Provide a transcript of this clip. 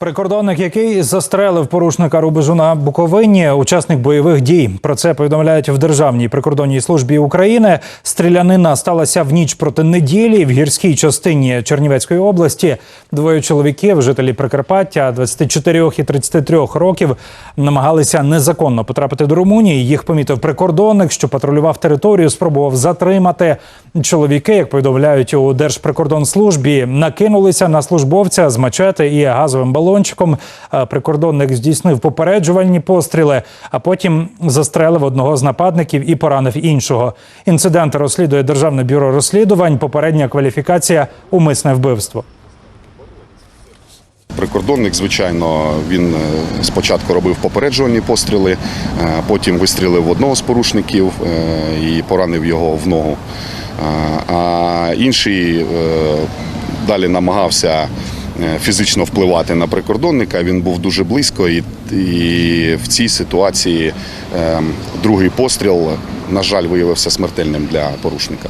Прикордонник, який застрелив порушника рубежу на Буковині, учасник бойових дій. Про це повідомляють в Державній прикордонній службі України. Стрілянина сталася в ніч проти неділі в гірській частині Чернівецької області. Двоє чоловіків, жителі Прикарпаття, 24 і 33 років, намагалися незаконно потрапити до Румунії. Їх помітив прикордонник, що патрулював територію, спробував затримати. Чоловіки, як повідомляють у Держприкордонслужбі, накинулися на службовця з мачети і газовим балончиком. Е, Прикордонник здійснив попереджувальні постріли, а потім застрелив одного з нападників і поранив іншого. Інцидент розслідує Державне бюро розслідувань. Попередня кваліфікація умисне вбивство. Прикордонник, звичайно, він е, спочатку робив попереджувальні постріли, е, потім вистрілив в одного з порушників і поранив його в ногу. А інший е, далі намагався е, фізично впливати на прикордонника. Він був дуже близько, і, і в цій ситуації е, другий постріл, на жаль, виявився смертельним для порушника.